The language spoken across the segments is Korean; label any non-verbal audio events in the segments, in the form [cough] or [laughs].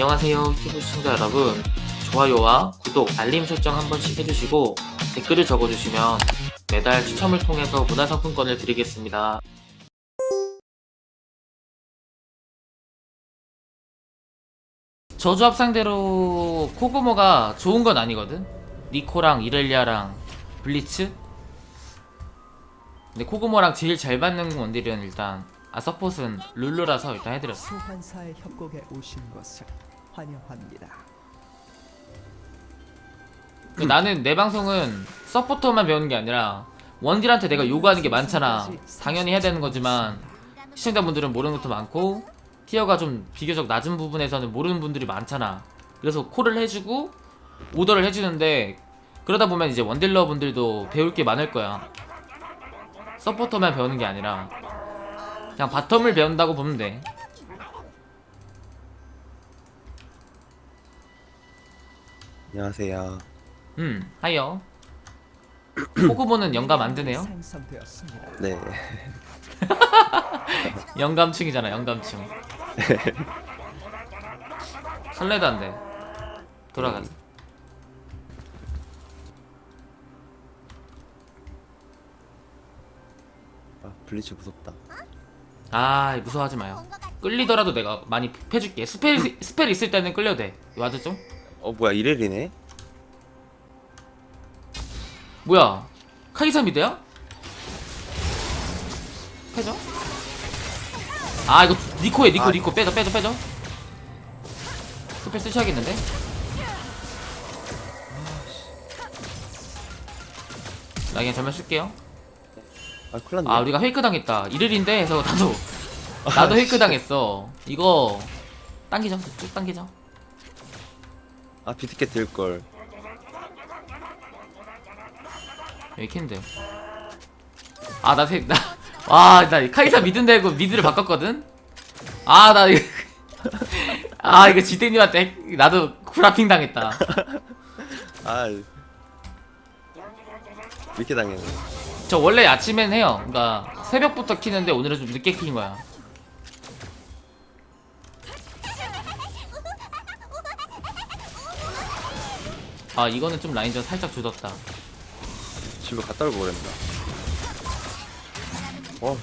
안녕하세요 유튜브 시청자 여러분. 좋아요와 구독, 알림 설정 한 번씩 해주시고 댓글을 적어주시면 매달 추첨을 통해서 문화상품권을 드리겠습니다. 저조합 상대로 코그모가 좋은 건 아니거든? 니코랑 이렐리아랑 블리츠? 근데 코그모랑 제일 잘 맞는 원딜은 일단 아 서폿은 룰루라서 일단 해드렸어 환영합니다. 근데 나는 내 방송은 서포터만 배우는 게 아니라 원딜한테 내가 요구하는 게 많잖아. 당연히 해야 되는 거지만 시청자분들은 모르는 것도 많고 티어가 좀 비교적 낮은 부분에서는 모르는 분들이 많잖아. 그래서 콜을 해주고 오더를 해주는데 그러다 보면 이제 원딜러 분들도 배울 게 많을 거야. 서포터만 배우는 게 아니라 그냥 바텀을 배운다고 보면 돼 안녕하세요. 음, 하이요. [clears throat] 포그모는 영감 안 드네요. 생성되었습니다. 네. [laughs] 영감충이잖아 영감충 설레도 안 돼 돌아가자. 아, 블리츠 무섭다. 아 무서워하지 마요. 끌리더라도 내가 많이 패줄게. 스펠 스펠 있을 때는 끌려도 돼. 와드 좀 어, 뭐야, 이렐이네? 뭐야 카이사 미드야? 패죠? 아 이거 니코에 니코 아. 니코 빼줘 빼줘 빼줘 스펠 쓰셔야겠는데? 나 그냥 전면 쓸게요 아, 큰일 났네. 아 우리가 페이크 당했다 이를인데 해서 나도 [laughs] 나도 페이크 당했어 이거 당기죠 쭉 당기죠 아, 비트켓 들걸. 캔데 아나 세.. 나.. [laughs] 와 나 카이사 미든 대고 미드를 바꿨거든? 아 나 이거 [laughs] 아 이거 지대님한테 핵- 나도 쿠라핑 당했다 [laughs] 아. 이렇게 당했네. 저 원래 아침엔 해요 그니까 새벽부터 키는데 오늘은 좀 늦게 킨 거야 아 이거는 좀 라인전 살짝 굳었다 집에 갔다 올고 그랬다. 어,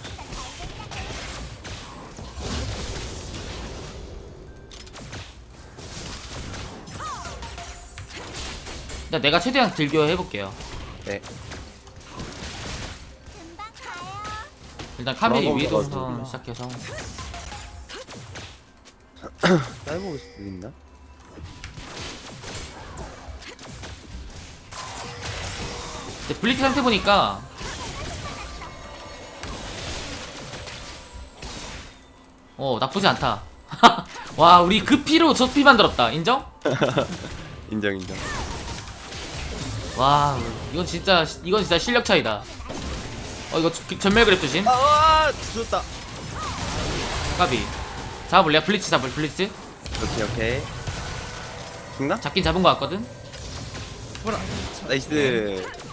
일단 내가 최대한 딜교 해볼게요 네. 일단 카멜이 그런 위에 거 동선 가지고. 시작해서 [clears throat] 짧아볼 수도 있나? 블리키 상태 보니까 어 나쁘지 않다 [laughs] 와 우리 그 피로 저피 만들었다 인정? [laughs] 인정, 인정. 와 이건 진짜 이건 진짜 실력 차이다 어 이거 저- 전멸 그랩 조심 아, 죽었다. 까비 잡아볼래? 블리츠 잡을 블리츠 오케이, 오케이. 죽나? 잡긴 잡은 거 같거든 나이스.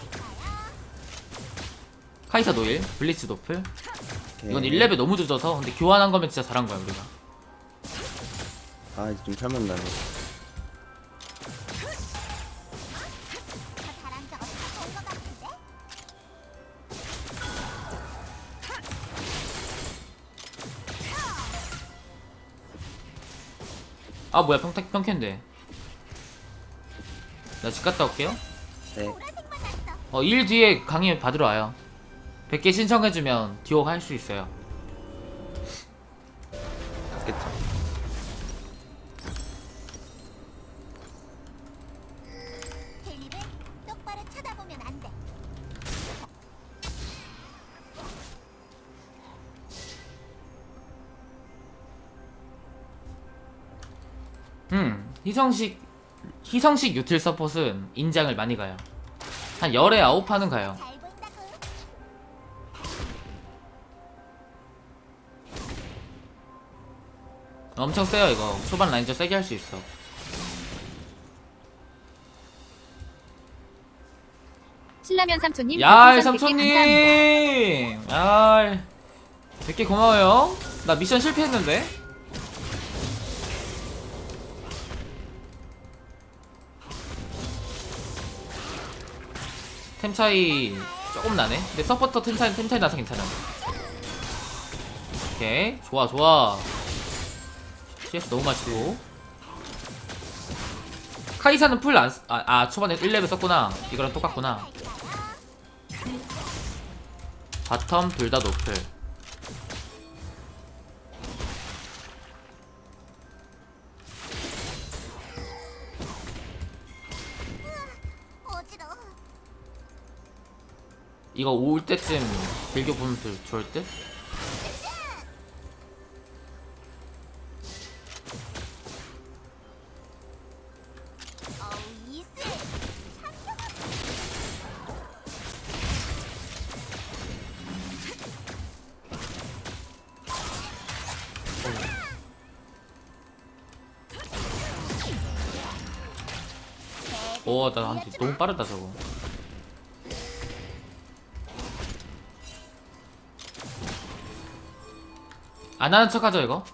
카이사 노일 블리츠 노플 오케이. 이건 1레벨 너무 늦어서 근데 교환한 거면 진짜 잘한 거야 우리가 아, 이제 좀 잘못 나네. 아 뭐야 평타 평캔데 나 집 갔다 올게요 네. 어, 1 뒤에 강의 받으러 와요. 100개 신청해주면 듀오 할수 있어요. 갔겠죠. 텔립은 똑바로 쳐다보면 안 돼. 음, 희성식, 희성식 유틸 서폿은 인장을 많이 가요. 한 열에 아홉 판은 가요. 엄청 세요 이거. 초반 라인저 세게 할 수 있어. 신라면 삼촌님 야이 삼촌님 야이 100개 고마워요. 나 미션 실패했는데? 템 차이 조금 나네. 근데 서포터 템 차이 템 차이 나서 괜찮아. 오케이. 좋아 좋아. CS 너무 맛있고 카이사는 풀 안, 쓰- 아, 아 초반에 1레벨 썼구나 이거랑 똑같구나 바텀 둘 다 노플. 이거 올 때쯤 빌교 보면 더 좋을 듯? 빠르다 저거. 안 하는 척 하죠 이거?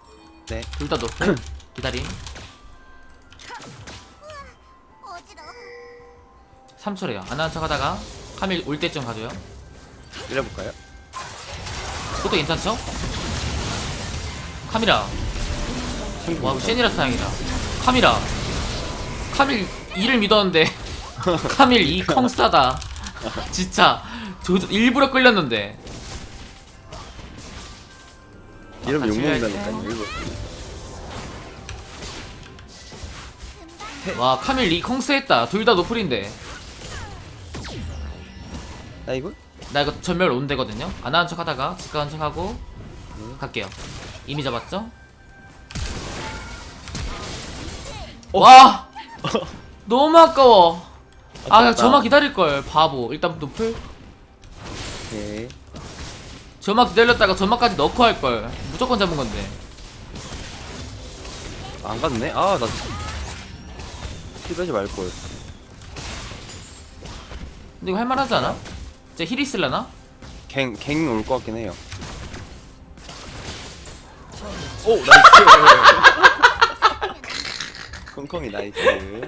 네. 둘 다 높은 [clears throat] 기다림. 어지러워. 3초래요. 안 하는 척 하다가 카밀 올 때쯤 가줘요. 밀어볼까요? 그것도 괜찮죠? 카미라. 와, 쉔이라서 다행이다. 카미라. 카밀 2를 믿었는데 카밀 2 컹스타다. [laughs] 진짜 저 일부러 끌렸는데. 이러면 같이 욕먹는다니까요 일부러 와, 카밀 2 컹스했다. 둘 다 노플인데. 나 이거? 나 이거 전멸 온대거든요. 안 하는 척 하다가 집 가는 척 하고 갈게요. 이미 잡았죠? 와! [laughs] 너무 아까워. 아, 그냥 저만 기다릴 걸. 바보. 일단 노플. 오케이 저만 기다렸다가 저만까지 넣고 할 걸. 무조건 잡은 건데. 안 갔네? 아나 피하지 말걸 근데 이거 할만하지 않아? 이제 힐 있을라나? 갱 갱 올 것 같긴 해요 오 나이스 [laughs] 콩콩이 나이스 [laughs]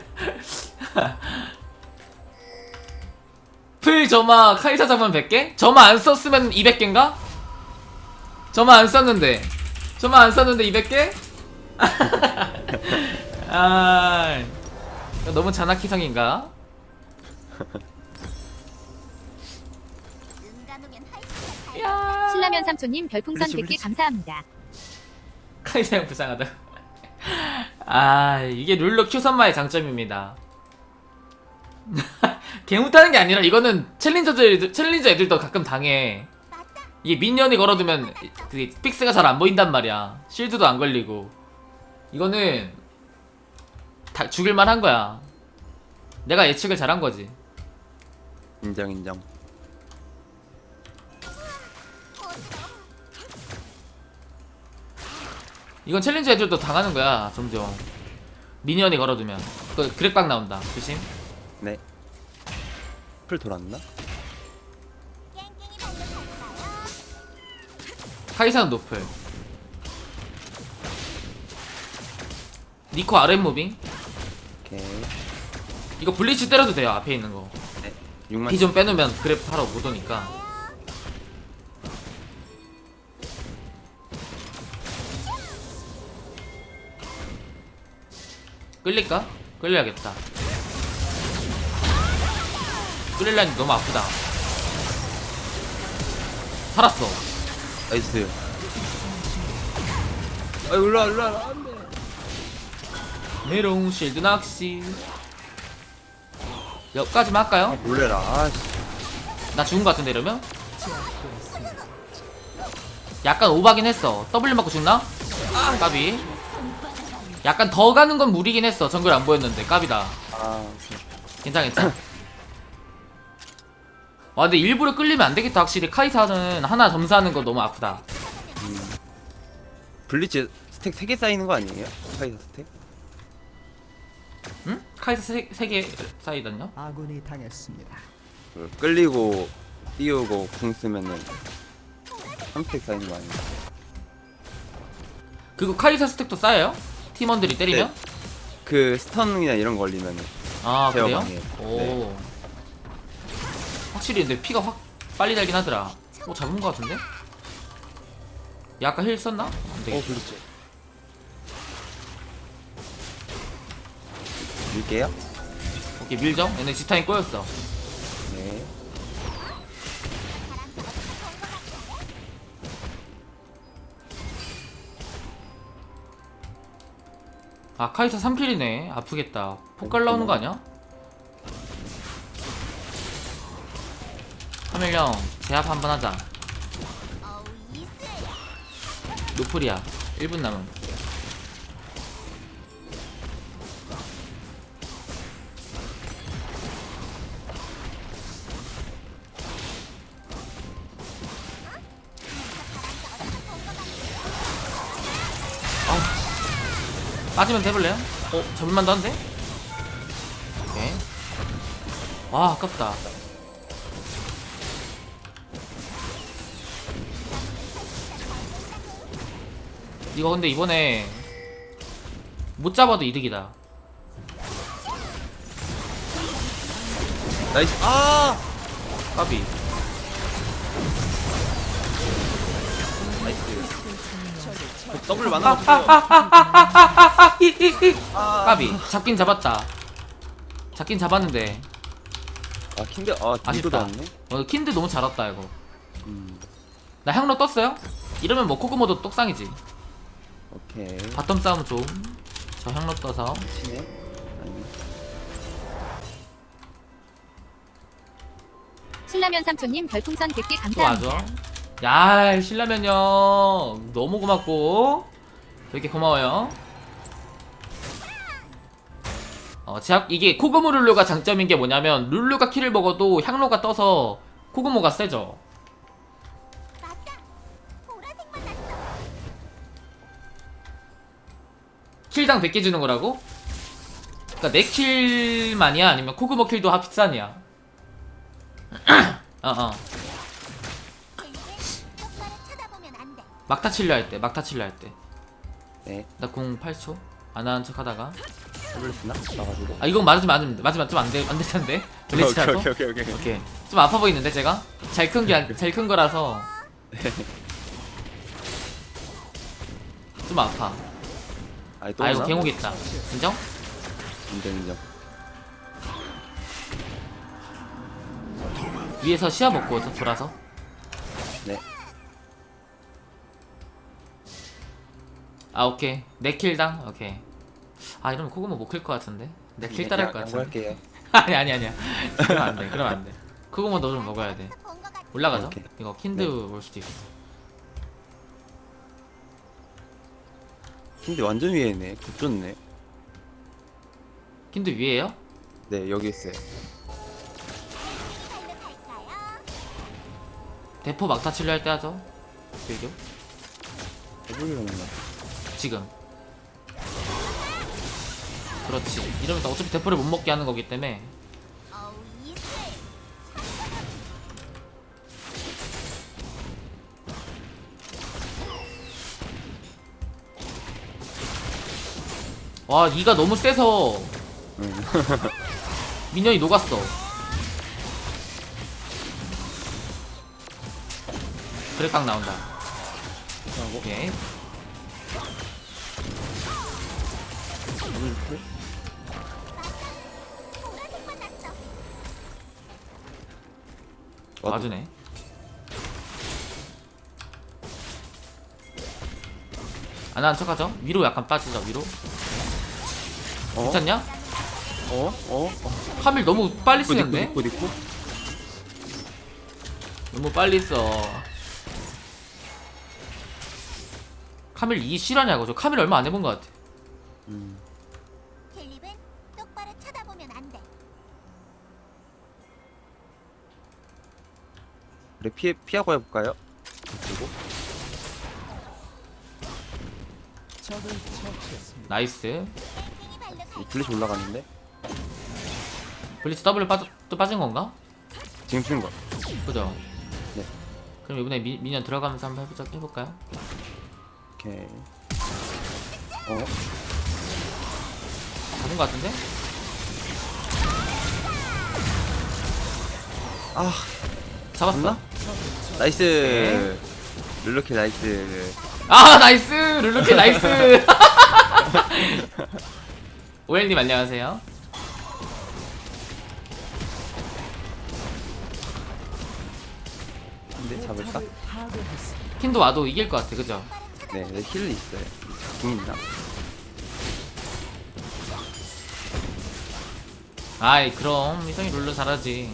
풀 저마 카이사 잡으면 100개? 저마 안 썼으면 200개인가? 저마 안 썼는데 저마 안 썼는데 200개? [laughs] 아 이거 너무 야 신라면 삼촌님 별풍선 그렇지, 100개 그렇지. 감사합니다. 카이사 형 불쌍하다 아 이게 룰러 큐 선마의 장점입니다 [laughs] 개 못하는 게 아니라 이거는 챌린저들 챌린저 애들도 가끔 당해. 이게 민년이 걸어두면 그 픽스가 잘 안 보인단 말이야. 실드도 안 걸리고. 이거는 다 죽일만 한 거야. 내가 예측을 잘한 거지. 인정 인정. 이건 챌린저 애들도 당하는 거야. 점점. 미니언이 걸어두면. 그 그랩각 나온다. 조심. 풀 돌았나? 카이사는 노플. 니코 아랫 무빙. 오케이 이거 블리치 때려도 돼요. 앞에 있는 거. 네 6만 피 좀 빼놓으면 그랩 하러 못 오니까. 끌릴까? 끌려야겠다. 끌릴라니 너무 아프다. 살았어. 나이스. 아 올라와 올라와. 안돼. 메롱 실드 낚시. 여기까지만 할까요? 놀래라. 아씨. 나 죽은 거 같은데 이러면? 약간 오바긴 했어. W 맞고 죽나? 까비. 약간 더 가는 건 무리긴 했어. 정글 안 보였는데. 까비다. 아 괜찮아 괜찮아 와 근데 일부러 끌리면 안 되겠다 확실히 카이사는 하나 점수하는 거 너무 아프다 블리츠 스택 3개 쌓이는 거 아니에요? 카이사 스택? 응? 카이사 3개 사이던요? 아군이 당했습니다. 그 끌리고 띄우고 궁 쓰면은 3스택 쌓이는 거 아니에요? 그거 카이사 스택도 쌓여요? 팀원들이 때리면? 그 스턴이나 이런 거 걸리면은 아 제어 그래요? 방해. 오 네. 확실히 근데 피가 확 빨리 달긴 하더라. 어 잡은 거 같은데? 얘 아까 힐 썼나? 안어 되겠다. 블리츠. 밀게요. 오케이 밀정? 얘네 지타인 꼬였어. 네. 아 카이사 3킬이네. 아프겠다. 폭갈 나오는 거 아니야? 카멜령 제압 한번 하자 노플이야 1분 남음 아우. 빠지면 돼볼래요? 어? 잡을만 도 한데? 오케이 와 아깝다 이거 근데 이번에 못 잡아도 이득이다. 나이스 아 까비. 나이스 더블 많아 없어요 아, 까비. 잡긴 잡았다. 잡긴 잡았는데. 아 킨드 아 킨드도 아쉽다. 왔네 어, 킨드 너무 잘 왔다 이거. 음 나 향로 떴어요? 이러면 뭐 코그모도 똑상이지. 오케이 바텀 싸움 좀. 저 향로 떠서. 치네 아니 신라면 삼촌님 별풍선 100개 좋아죠. 감사합니다. 야, 신라면 형 너무 고맙고 되게 고마워요. 어, 제약 이게 코그모 룰루가 장점인 게 뭐냐면 룰루가 키를 먹어도 향로가 떠서 코그모가 세죠. 킬당 100개 주는 거라고? 그니까 내 킬만이야 아니면 코그모 킬도 합산이야. [clears throat] 어 어. 막타 칠려 할 때, 막타 칠려 할 때. 네 나 공 8초 안 하는 척 하다가? 나가지고 아 이건 맞으면 안 됩니다. 맞으면 좀안 돼, 안될 텐데. 블리치라서. 오케이 오케이 오케이 오케이 오케이. 좀 아파 보이는데 제가? 잘 큰게잘큰 거라서 [laughs] 좀 아파. 아니 또 아 이거 오나? 개목 있다. 인정? 인정 인정 위에서 시야 먹고 돌아서. 네 아 오케이. 내 킬당. 오케이. 아 이러면 코그모 못클것 같은데. 내킬 따를 것 같은데. 양보할게요 [laughs] 아니 아니 아니야. 그러면 안 돼. 그러면 안 돼. 코그모 너 좀 먹어야 돼. 올라가죠. 오케이. 이거 킨드 네. 올 수도 있어. 킨드 완전 위에 있네 굿좋네 킨드 위에요? 네 여기 있어요? 대포 막타 칠려 할 때 하죠. 빌교. 더블로 먹나 지금. 그렇지. 이러면 어차피 대포를 못 먹게 하는 거기 때문에 와 이가 너무 세서 응 [laughs] 민현이 녹았어. 그래 깡 나온다. 오케이. 맞으네. 안하는 척하죠? 위로 약간 빠지죠 위로. 어? 괜찮냐? 어? 어? 어? 카밀 너무 빨리 쓰는데? 입고 입고 너무 빨리 써. 카밀 이 실화냐고 저 카밀 얼마 안 해본 것 같아. 음. 힐립은 똑바로 쳐다보면 안 돼 그래 피해 피하고 해볼까요? 그리고 적을 처치했습니다. 나이스. 블리츠 올라가는데 블리츠 더블 빠져 또 빠진 건가? 지금 쓴 거. 그죠? 네. 그럼 이번에 미, 미니언 들어가면서 한번 해보자 해볼까요? 오케이. 어? 잡은 것 같은데? 아 잡았어 맞나? 나이스 룰루킬 나이스 아 나이스 룰루키 나이스 [laughs] 오엘님 안녕하세요 근데 잡을까? 킨도 와도 이길 것 같아 그죠? 네, 네, 힐 있어요. 궁입니다. 아이 그럼 이성이 룰루 잘하지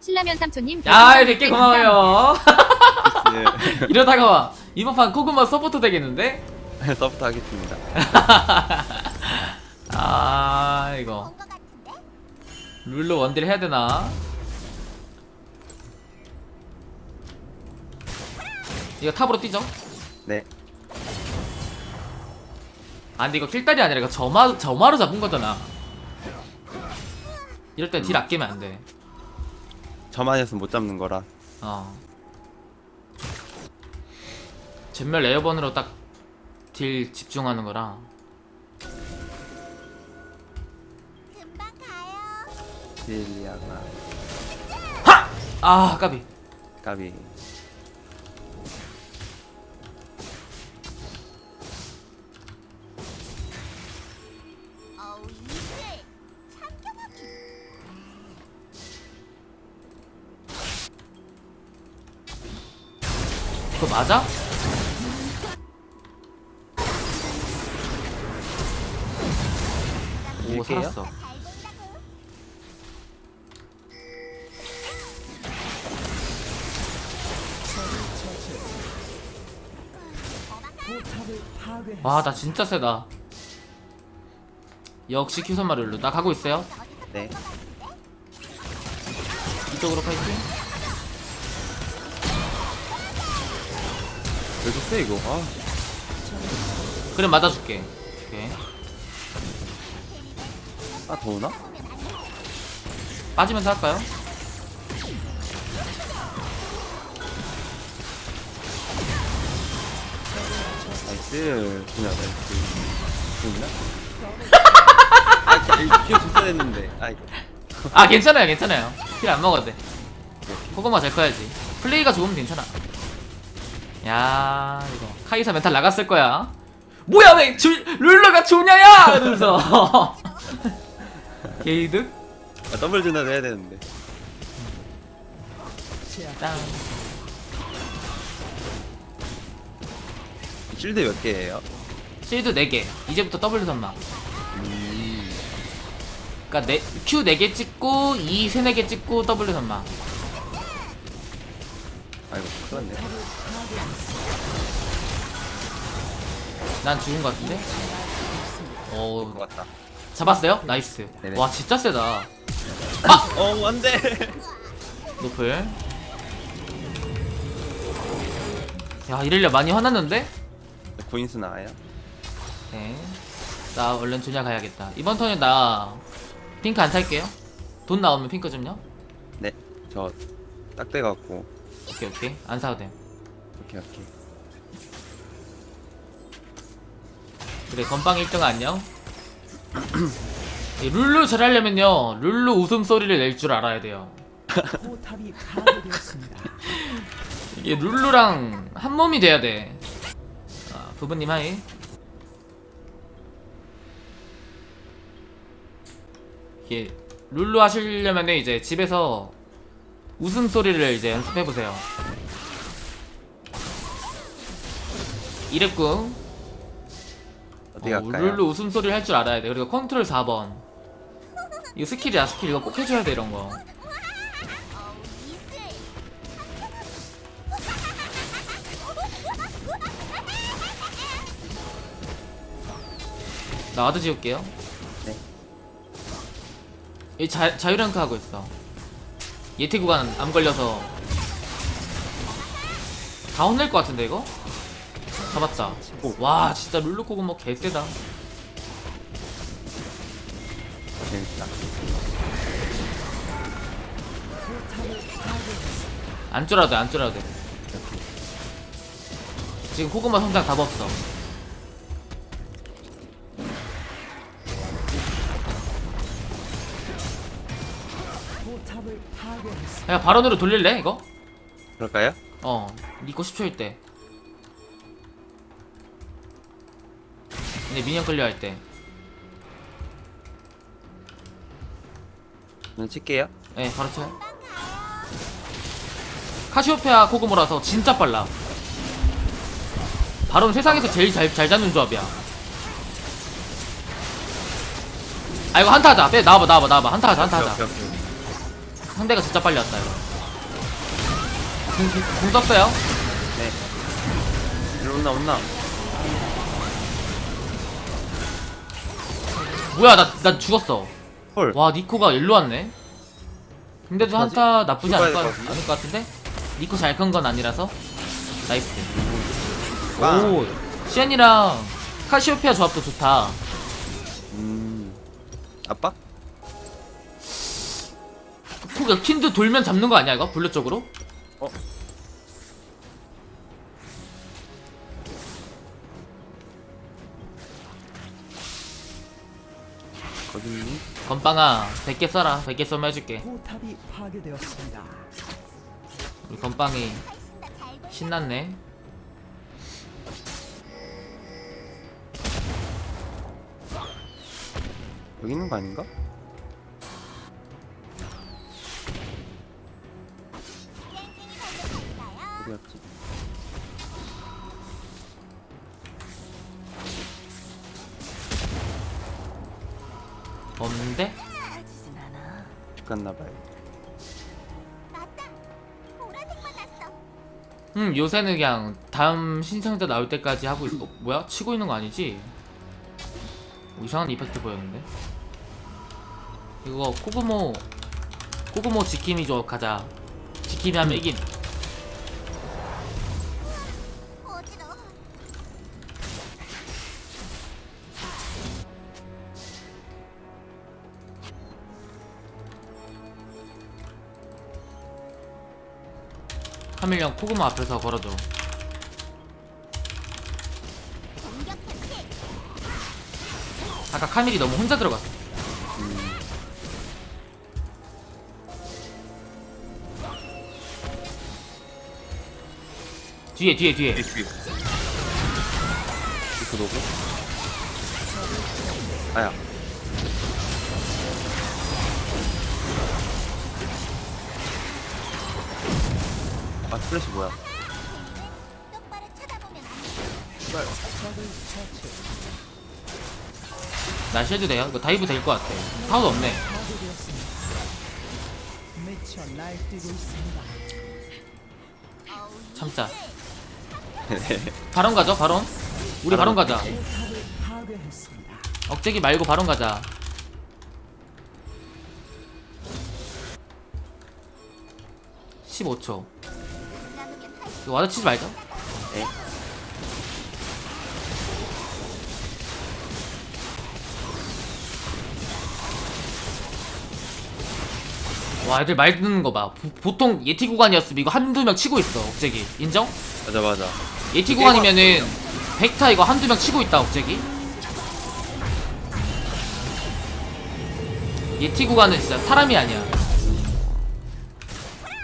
신라면 삼촌님 야 별풍선 100개 100개 고마워요 네. [laughs] 이러다가 와, 이번 판 코그마 서포트 되겠는데? [laughs] 서부터 하겠습니다. [laughs] 아 이거 같은데? 룰루 원딜 해야 되나? 이거 탑으로 뛰죠? 네, 아 근데 이거 킬딸이 아니라 이거 점화, 점화로 잡은 거잖아 이럴 땐 딜 아끼면 안 돼 저만 했으면 못 잡는 거라. 어 전멸 레어번으로 딱 딜 집중하는 거라 금방 가요. 딜리아가 아 까비 까비. 어우 이슬. 참견하기. 그거 맞아? 오 밀게요. 살았어 잘 된다고. 포탑을 파괴했습니다. 와나 진짜 세다 역시 큐선마 룰루 나 가고 있어요 네, 이쪽으로 파이팅 여기 세 이거. 아, 그래 맞아줄게 오케이 아 더우나? 빠지면서 할까요? 나이스. 그냥 나이스. 좋나? [laughs] 아, 이 기어 줬어야 했는데. 아. 아 괜찮아요 괜찮아요 킬 안 먹어도 돼 코고마 잘 커야지 플레이가 좋으면 괜찮아 야 이거 카이사 멘탈 나갔을 거야 뭐야 왜 주, 룰러가 조냐야 이러면서 [laughs] 게이득 아, 더블 준다도 해야 되는데. 땅 실드 몇 개예요? 실드 4개 이제부터 더블 선마 음, 그니까 네, Q 4개 찍고 E 3, 4개 찍고 W 선마 아이고, 큰일 났네. 난 죽은 것 같은데? 오것 같다. 잡았어요? 나이스 네네. 와 진짜 세다 어, 안 돼! 노플 야 이럴려 많이 화났는데? 구인수 나와요? 네. 나 얼른 조냐 가야겠다 이번 턴에 나 핑크 안 살게요 돈 나오면 핑크 좀요 네, 저딱 돼갖고. 오케이 오케이 안 사도 돼 오케이, 오케이. 그래 건빵 1등 안녕 이 룰루 잘하려면요 룰루 웃음소리를 낼 줄 알아야 돼요. 포탑이 파괴되었습니다. 이게 룰루랑 한 몸이 돼야 돼. 아, 부부님 하이. 이게 룰루 하시려면 이제 집에서 웃음소리를 이제 연습해보세요. 이랩궁 어디 어, 갈까요? 룰루 웃음소리를 할 줄 알아야 돼 그리고 컨트롤 4번 이거 스킬이야 스킬 이거 꼭 해줘야 돼 이런 거. 나 와드 지울게요 네. 이 자, 자유랭크 하고 있어 예티 구간 암 걸려서 다 혼낼 것 같은데 이거? 잡았다 와 진짜 룰루코고 뭐 개쎄다 재밌다. 안 쫄아도 돼안 쫄아도 돼 지금 코고마 성장 답 없어 야 바론으로 돌릴래 이거? 그럴까요? 어 니코 10초일 때 근데 미니언 끌려 할때 저는 칠게요. 예, 바로 쳐요. 카시오페아 코그모라서 진짜 빨라. 바로 세상에서 제일 잘, 잘 잡는 조합이야. 아, 이거 한타 하자. 빼, 나와봐, 나와봐, 나와봐. 한타 하자, 한타 하자. 오케이, 오케이, 오케이. 상대가 진짜 빨리 왔다, 이거. 공, 공, 공 썼어요? 네. 일로 온나 온나. 뭐야, 나, 나 죽었어. 헐. 와, 니코가 일로 왔네. 근데도 어떡하지? 한타 나쁘지 않을 것, 죽어야 같- 될것 않을 것 같은데? 니코 잘 큰 건 아니라서. 나이스. 빵. 오, 시안이랑 카시오페아 조합도 좋다. 음. 아빠? 그 킨드 돌면 잡는 거 아니야 이거? 블루 쪽으로? 어? 건빵아 100개 써라 100개 써면 해줄게 포탑이 파괴되었습니다. 우리 건빵이. 신났네 여기 있는 거 아닌가? 깽깽이 돌려드릴까요? 어디 갔지? 없는데? 집 갔나봐요. 음 요새는 그냥 다음 신청자 나올 때까지 하고 있어 어, 뭐야? 치고 있는 거 아니지? 어, 이상한 이펙트 보였는데 이거 코그모 코그모 지킴이 조 가자 지킴이 하면 이긴 카밀령 코그모 앞에서 걸어줘. 아까 카밀이 너무 혼자 들어갔어 음. 뒤에 뒤에 뒤에 뒤. 이거 노고? 아야. 아 스플래시 뭐야? 나 쉴드 돼요? 이거 다이브 될 것 같아 타워도 없네 참자 네. [laughs] 바론 가죠 바론 우리 바론 가자. 억제기 말고 바론 가자 (15초) 나누면 탈 이거 와드 치지 말자 네. 와 애들 말 듣는 거봐 보통 예티 구간이었으면 이거 한두 명 치고 있어 억제기 인정? 맞아 맞아. 예티 구간이면은 백타 이거 한두 명 치고 있다 억제기 예티 구간은 진짜 사람이 아니야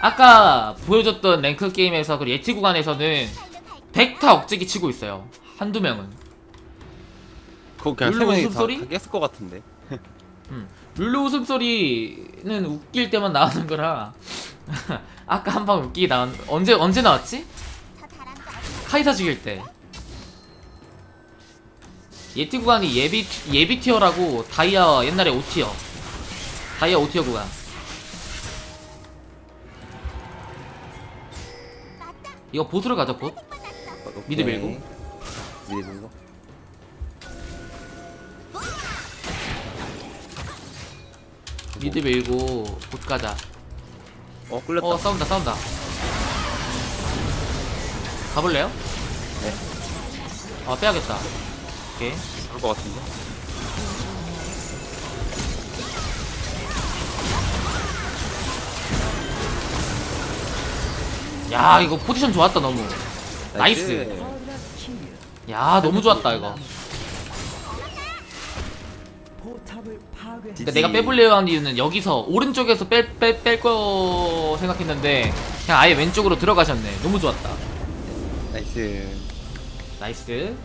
아까 보여줬던 랭크 게임에서 그 예티 구간에서는 달려갈게. 백타 억제기 치고 있어요 한두 명은 그거 그냥 세 룰루 명이 다, 웃음소리? 다 깼을 것 같은데. 룰루 웃음소리는 웃길 때만 나오는 거라 [laughs] 아까 한 방 웃기게 나온 언제 언제 나왔지? 카이사 죽일 때 예티 구간이 예비 예비 티어라고 다이아 옛날에 5티어 다이아 5티어 구간 이거 보스를 가자. 어, 미드. 밀고. 미드 밀고. 미드 밀고 봇 가자 어 끌렸다. 어 싸운다 싸운다 가볼래요? 네. 아 빼야겠다 오케이 그럴 것 같은데. 야 이거 포지션 좋았다 너무. 나이스. 야 너무 좋았다 이거. 그러니까 내가 빼볼래요 한 이유는 여기서 오른쪽에서 뺄 뺄 뺄 거 생각했는데 그냥 아예 왼쪽으로 들어가셨네. 너무 좋았다. 나이스. 나이스